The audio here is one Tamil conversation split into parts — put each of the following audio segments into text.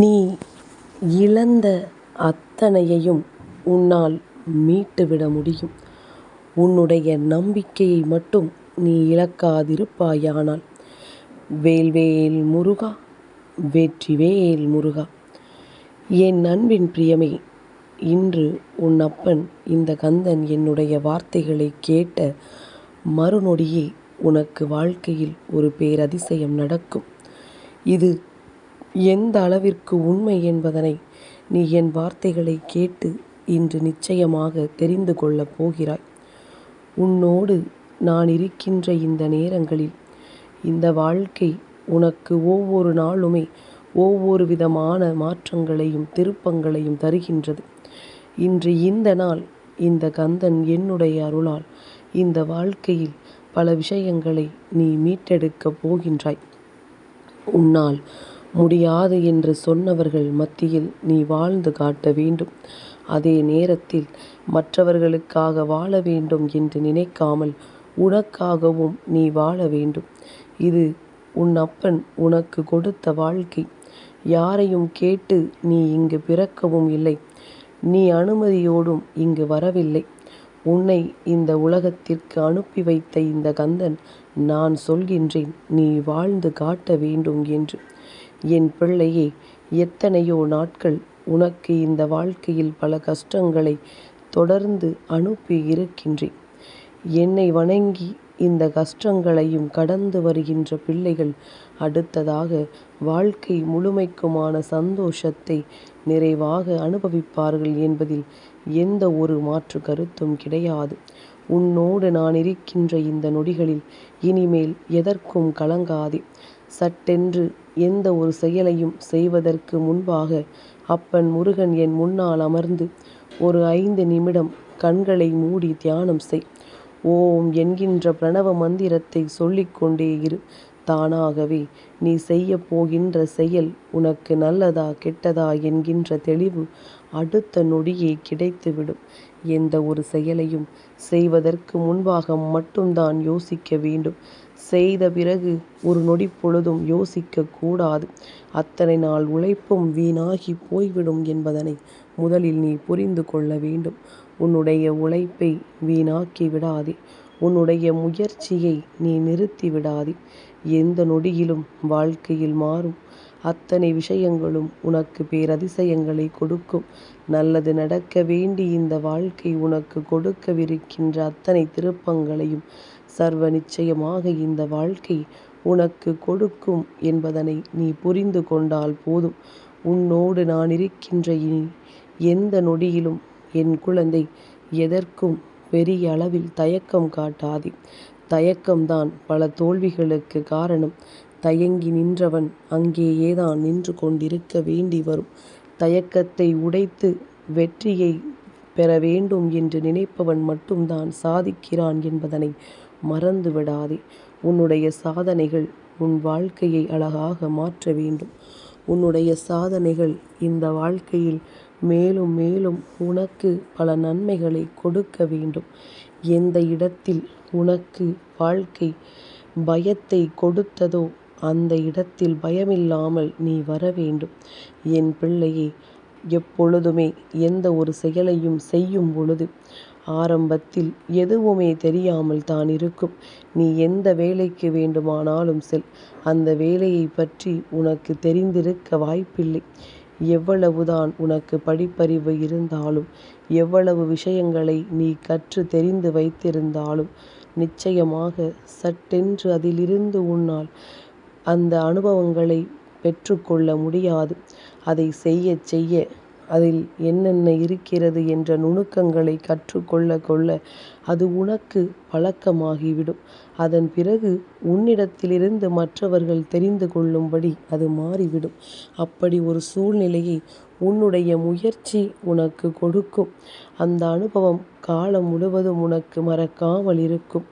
நீ இழந்த அத்தனையையும் உன்னால் மீட்டுவிட முடியும். உன்னுடைய நம்பிக்கையை மட்டும் நீ இழக்காதிருப்பாயானால். வேல்வேல் முருகா வெற்றிவேல் முருகா என் அன்பின் பிரியமே இன்று உன் அப்பன் இந்த கந்தன் என்னுடைய வார்த்தைகளை கேட்ட மறுநொடியே உனக்கு வாழ்க்கையில் ஒரு பேரதிசயம் நடக்கும். இது எந்த அளவிற்கு உண்மை என்பதனை நீ என் வார்த்தைகளை கேட்டு இன்று நிச்சயமாக தெரிந்து கொள்ளப் போகிறாய். உன்னோடு நான் இருக்கின்ற இந்த நேரங்களில் இந்த வாழ்க்கை உனக்கு ஒவ்வொரு நாளுமே ஒவ்வொரு விதமான மாற்றங்களையும் திருப்பங்களையும் தருகின்றது. இன்று இந்த நாள் இந்த கந்தன் என்னுடைய அருளால் இந்த வாழ்க்கையில் பல விஷயங்களை நீ மீட்டெடுக்கப் போகின்றாய். உன்னால் முடியாது என்று சொன்னவர்கள் மத்தியில் நீ வாழ்ந்து காட்ட வேண்டும். அதே நேரத்தில் மற்றவர்களுக்காக வாழ வேண்டும் என்று நினைக்காமல் உனக்காகவும் நீ வாழ வேண்டும். இது உன் அப்பன் உனக்கு கொடுத்த வாழ்க்கை. யாரையும் கேட்டு நீ இங்கு பிறக்கவும் இல்லை. நீ அனுமதியோடும் இங்கு வரவில்லை. உன்னை இந்த உலகத்திற்கு அனுப்பி வைத்த இந்த கந்தன் நான் சொல்கின்றேன் நீ வாழ்ந்து காட்ட வேண்டும் என்று. என் பிள்ளையே எத்தனையோ நாட்கள் உனக்கு இந்த வாழ்க்கையில் பல கஷ்டங்களை தொடர்ந்து அனுப்பி இருக்கின்றேன். என்னை வணங்கி இந்த கஷ்டங்களையும் கடந்து வருகின்ற பிள்ளைகள் அடுத்ததாக வாழ்க்கை முழுமைக்குமான சந்தோஷத்தை நிறைவாக அனுபவிப்பார்கள் என்பதில் எந்த ஒரு மாற்று கருத்தும் கிடையாது. உன்னோடு நான் இருக்கின்ற இந்த நொடிகளில் இனிமேல் எதற்கும் கலங்காதே. சட்டென்று எந்த ஒரு செயலையும் செய்வதற்கு முன்பாக அப்பன் முருகன் என் முன்னால் அமர்ந்து ஒரு ஐந்து நிமிடம் கண்களை மூடி தியானம் செய். ஓம் என்கின்ற பிரணவ மந்திரத்தை சொல்லிக்கொண்டே இரு. தானாகவே நீ செய்ய போகின்ற செயல் உனக்கு நல்லதா கெட்டதா என்கின்ற தெளிவு அடுத்த நொடியே கிடைத்துவிடும். எந்த ஒரு செயலையும் செய்வதற்கு முன்பாக மட்டும்தான் யோசிக்க வேண்டும். செய்த பிறகு ஒரு நொடிப்பொழுதும் யோசிக்க கூடாது. அத்தனை நாள் உழைப்பும் வீணாகிப் போய்விடும் என்பதனை முதலில் நீ புரிந்து கொள்ள வேண்டும். உன்னுடைய உழைப்பை வீணாக்கி விடாதே. உன்னுடைய முயற்சியை நீ நிறுத்தி விடாதே. எந்த நொடியிலும் வாழ்க்கையில் மாறும் அத்தனை விஷயங்களும் உனக்கு பேரதிசயங்களை கொடுக்கும். நல்லது நடக்க வேண்டி இந்த வாழ்க்கை உனக்கு கொடுக்கவிருக்கின்ற அத்தனை திருப்பங்களையும் சர்வ நிச்சயமாக இந்த வாழ்க்கை உனக்கு கொடுக்கும் என்பதனை நீ புரிந்து கொண்டால் போதும். உன்னோடு நான் இருக்கின்ற இனி எந்த நொடியிலும் என் குழந்தை எதற்கும் பெரிய அளவில் தயக்கம் காட்டாதே. தயக்கம்தான் பல தோல்விகளுக்கு காரணம். தயங்கி நின்றவன் அங்கேயேதான் நின்று கொண்டிருக்க வேண்டி வரும். தயக்கத்தை உடைத்து வெற்றியைப் பெற வேண்டும் என்று நினைப்பவன் மட்டும்தான் சாதிக்கிறான் என்பதனை மறந்து விடாதே. உன்னுடைய சாதனைகள் உன் வாழ்க்கையை அழகாக மாற்ற வேண்டும். உன்னுடைய சாதனைகள் இந்த வாழ்க்கையில் மேலும் மேலும் உனக்கு பல நன்மைகளைக் கொடுக்க வேண்டும். எந்த இடத்தில் உனக்கு வாழ்க்கை பயத்தைக் கொடுத்ததோ அந்த இடத்தில் பயமில்லாமல் நீ வர வேண்டும். என் பிள்ளையே எப்பொழுதுமே எந்த ஒரு செயலையும் செய்யும் பொழுது ஆரம்பத்தில் எதுவுமே தெரியாமல் தான் இருக்கும். நீ எந்த வேலைக்கு வேண்டுமானாலும் செல். அந்த வேலையைப் பற்றி உனக்கு தெரிந்திருக்க வாய்ப்பில்லை. எவ்வளவுதான் உனக்கு படிப்பறிவு இருந்தாலும் எவ்வளவு விஷயங்களை நீ கற்று தெரிந்து வைத்திருந்தாலும் நிச்சயமாக சட்டென்று அதிலிருந்து உன்னால் அந்த அனுபவங்களை பெற்றுக்கொள்ள முடியாது. அதை செய்யச் செய்ய அதில் என்னென்ன இருக்கிறது என்ற நுணுக்கங்களை கற்றுக்கொள்ள கொள்ள அது உனக்கு பழக்கமாகிவிடும். அதன் பிறகு உன்னிடத்திலிருந்து மற்றவர்கள் தெரிந்து கொள்ளும்படி அது மாறிவிடும். அப்படி ஒரு சூழ்நிலையை உன்னுடைய முயற்சி உனக்கு கொடுக்கும். அந்த அனுபவம் காலம் முழுவதும் உனக்கு மறக்காமல் இருக்கும்.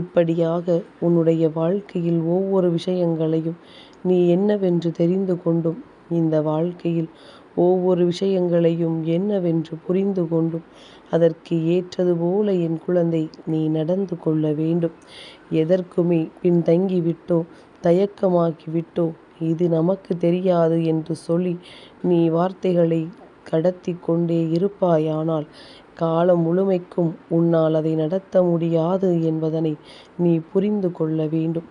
இப்படியாக உன்னுடைய வாழ்க்கையில் ஒவ்வொரு விஷயங்களையும் நீ என்னவென்று தெரிந்து கொண்டும் இந்த வாழ்க்கையில் ஒவ்வொரு விஷயங்களையும் என்னவென்று புரிந்து கொண்டும் அதற்கு ஏற்றது போல என் குழந்தை நீ நடந்து கொள்ள வேண்டும். எதற்குமே பின்தங்கிவிட்டோ தயக்கமாக்கிவிட்டோ இது நமக்கு தெரியாது என்று சொல்லி நீ வார்த்தைகளை கடத்தி கொண்டே இருப்பாயானால் காலம் முழுமைக்கும் உன்னால் அதை நடத்த முடியாது என்பதனை நீ புரிந்து கொள்ள வேண்டும்.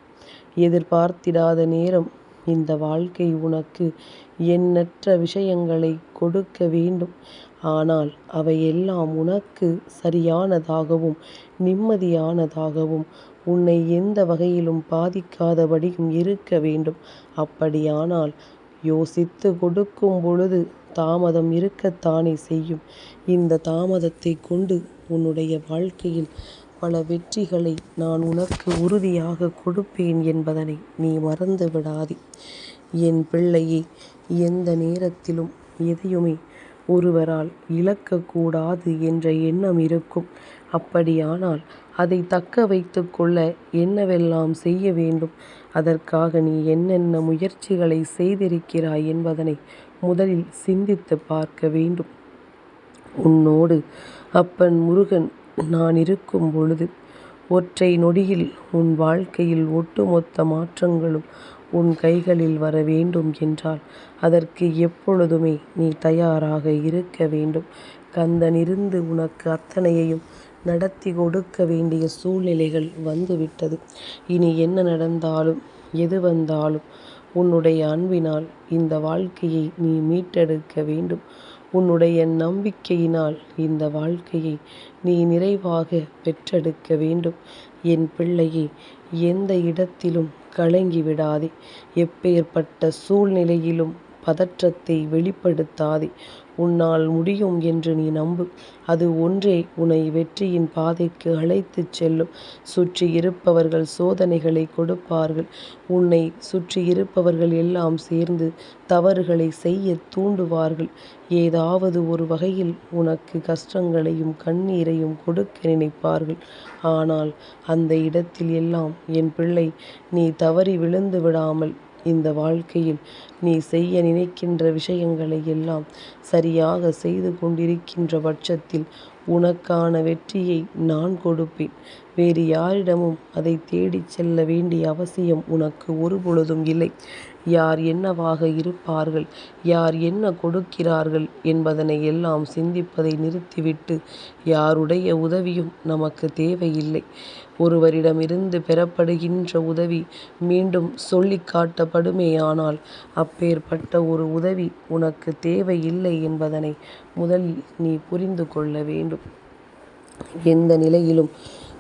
எதிர்பார்த்திடாத நேரம் இந்த வாழ்க்கை உனக்கு எண்ணற்ற விஷயங்களை கொடுக்க வேண்டும். ஆனால் அவையெல்லாம் உனக்கு சரியானதாகவும் நிம்மதியானதாகவும் உன்னை எந்த வகையிலும் பாதிக்காதபடியும் இருக்க வேண்டும். அப்படியானால் யோசித்து கொடுக்கும் பொழுது தாமதம் இருக்கத்தானே செய்யும். இந்த தாமதத்தைக் கொண்டு உன்னுடைய வாழ்க்கையில் பல வெற்றிகளை நான் உனக்கு உறுதியாக கொடுப்பேன் என்பதனை நீ மறந்து விடாதே. என் பிள்ளையே எந்த நேரத்திலும் எதையுமே ஒருவரால் இழக்கக்கூடாது என்ற எண்ணம் இருக்கும். அப்படியானால் அதை தக்க வைத்து கொள்ள என்னவெல்லாம் செய்ய வேண்டும்? அதற்காக நீ என்னென்ன முயற்சிகளை செய்திருக்கிறாய் என்பதனை முதலில் சிந்தித்து பார்க்க வேண்டும். உன்னோடு அப்பன் முருகன் நான் இருக்கும் பொழுது ஒற்றை நொடியில் உன் வாழ்க்கையில் ஒட்டுமொத்த மாற்றங்களும் உன் கைகளில் வர வேண்டும் என்றால் அதற்கு எப்பொழுதுமே நீ தயாராக இருக்க வேண்டும். கந்தனிருந்து உனக்கு அத்தனையையும் நடத்தி கொடுக்க வேண்டிய சூழ்நிலைகள் வந்துவிட்டது. இனி என்ன நடந்தாலும் எது வந்தாலும் உன்னுடைய அன்பினால் இந்த வாழ்க்கையை நீ மீட்டெடுக்க வேண்டும். உன்னுடைய நம்பிக்கையினால் இந்த வாழ்க்கையை நீ நிறைவாக பெற்றெடுக்க வேண்டும். என் பிள்ளையே எந்த இடத்திலும் கலங்கி விடாதே. எப்பேர்ப்பட்ட சூழ்நிலையிலும் பதற்றத்தை வெளிப்படுத்தாதே. உன்னால் முடியும் என்று நீ நம்பு. அது ஒன்றே உன்னை வெற்றியின் பாதைக்கு அழைத்துச் செல்லும். சுற்றி இருப்பவர்கள் சோதனைகளை கொடுப்பார்கள். உன்னை சுற்றி இருப்பவர்கள் எல்லாம் சேர்ந்து தவறுகளை செய்யத் தூண்டுவார்கள். ஏதாவது ஒரு வகையில் உனக்கு கஷ்டங்களையும் கண்ணீரையும் கொடுக்க நினைப்பார்கள். ஆனால் அந்த இடத்தில் எல்லாம் என் பிள்ளை நீ தவறி விழுந்து விடாமல் இந்த வாழ்க்கையில் நீ செய்ய நினைக்கின்ற விஷயங்களை எல்லாம் சரியாக செய்து கொண்டிருக்கின்ற பட்சத்தில் உனக்கான வெற்றியை நான் கொடுப்பேன். வேறு யாரிடமும் அதை தேடிச் செல்ல வேண்டிய அவசியம் உனக்கு ஒருபொழுதும் இல்லை. யார் என்னவாக இருப்பார்கள் யார் என்ன கொடுக்கிறார்கள் என்பதனை எல்லாம் சிந்திப்பதை நிறுத்திவிட்டு யாருடைய உதவியும் நமக்கு தேவையில்லை. ஒருவரிடமிருந்து பெறப்படுகின்ற உதவி மீண்டும் சொல்லிக் காட்டப்படுமேயானால் அப்பேற்பட்ட ஒரு உதவி உனக்கு தேவையில்லை என்பதனை முதலில் நீ புரிந்து கொள்ள வேண்டும். எந்த நிலையிலும்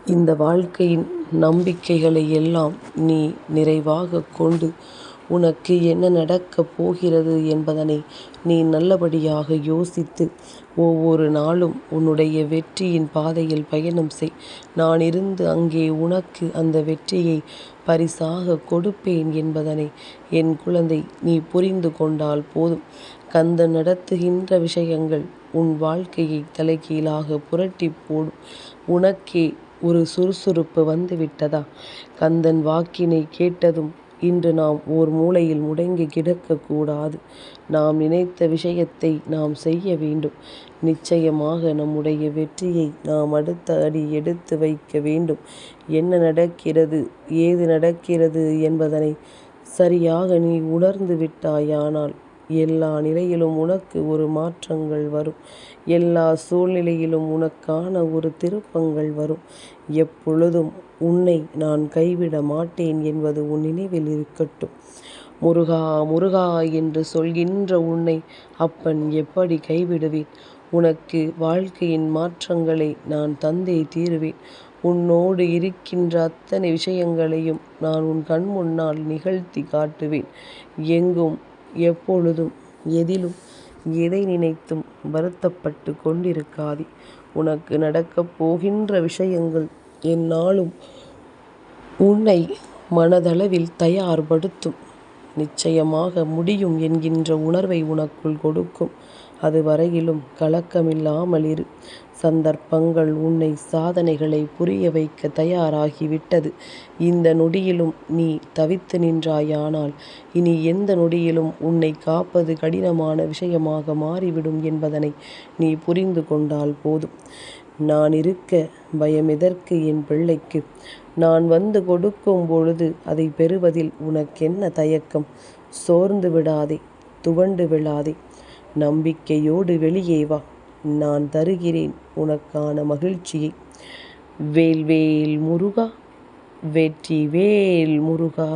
இந்த வாழ்க்கையின் நம்பிக்கைகளை எல்லாம் நீ நிறைவாகக் கொண்டு உனக்கு என்ன நடக்கப் போகிறது என்பதனை நீ நல்லபடியாக யோசித்து ஒவ்வொரு நாளும் உன்னுடைய வெற்றியின் பாதையில் பயணம் செய். நான் இருந்து அங்கே உனக்கு அந்த வெற்றியை பரிசாக கொடுப்பேன் என்பதனை என் குழந்தை நீ புரிந்து கொண்டால் போதும். கந்தன் நடத்துகின்ற விஷயங்கள் உன் வாழ்க்கையை தலைகீழாக புரட்டி போடும். உனக்கே ஒரு சுறுசுறுப்பு வந்துவிட்டதா? கந்தன் வாக்கினை கேட்டதும் இன்று நாம் ஓர் மூலையில் முடங்கி கிடக்கக்கூடாது நாம் நினைத்த விஷயத்தை நாம் செய்ய வேண்டும். நிச்சயமாக நம்முடைய வெற்றியை நாம் அடுத்த அடி எடுத்து வைக்க வேண்டும். என்ன நடக்கிறது ஏது நடக்கிறது என்பதனை சரியாக நீ உணர்ந்து விட்டாயானால் எல்லா நிலையிலும் உனக்கு ஒரு மாற்றங்கள் வரும். எல்லா சூழ்நிலையிலும் உனக்கான ஒரு திருப்பங்கள் வரும். எப்பொழுதும் உன்னை நான் கைவிட மாட்டேன் என்பது உன் நினைவில் இருக்கட்டும். முருகா முருகா என்று சொல்கின்ற உன்னை அப்பன் எப்படி கைவிடுவேன்? உனக்கு வாழ்க்கையின் மாற்றங்களை நான் தந்தே தீருவேன். உன்னோடு இருக்கின்ற அத்தனை விஷயங்களையும் நான் உன் கண் முன்னால் நிகழ்த்தி காட்டுவேன். எங்கும் எப்பொழுதும் எதிலும் எதை நினைத்தும் வருத்தப்பட்டு கொண்டிருக்காதே. உனக்கு நடக்கப் போகின்ற விஷயங்கள் எந்நாளும் உன்னை மனதளவில் தயார்படுத்தும். நிச்சயமாக முடியும் என்கின்ற உணர்வை உனக்குள் கொடுக்கும். அதுவரையிலும் கலக்கமில்லாமல் இரு. சந்தர்ப்பங்கள் உன்னை சாதனைகளை புரிய வைக்க தயாராகி விட்டது. இந்த நொடியிலும் நீ தவித்து நின்றாயானால் இனி எந்த நொடியிலும் உன்னைக் காப்பது கடினமான விஷயமாக மாறிவிடும் என்பதனை நீ புரிந்து கொண்டால் போதும். நான் இருக்க பயமெதற்கு என் பிள்ளைக்கு? நான் வந்து கொடுக்கும் பொழுது அதைப் பெறுவதில் உனக்கென்ன தயக்கம்? சோர்ந்து விடாதே துவண்டு விழாதே நம்பிக்கையோடு வெளியே வா. நான் தருகிறேன் உனக்கான மகிழ்ச்சியை. வேல்வேல் முருகா வெற்றி வேல் முருகா.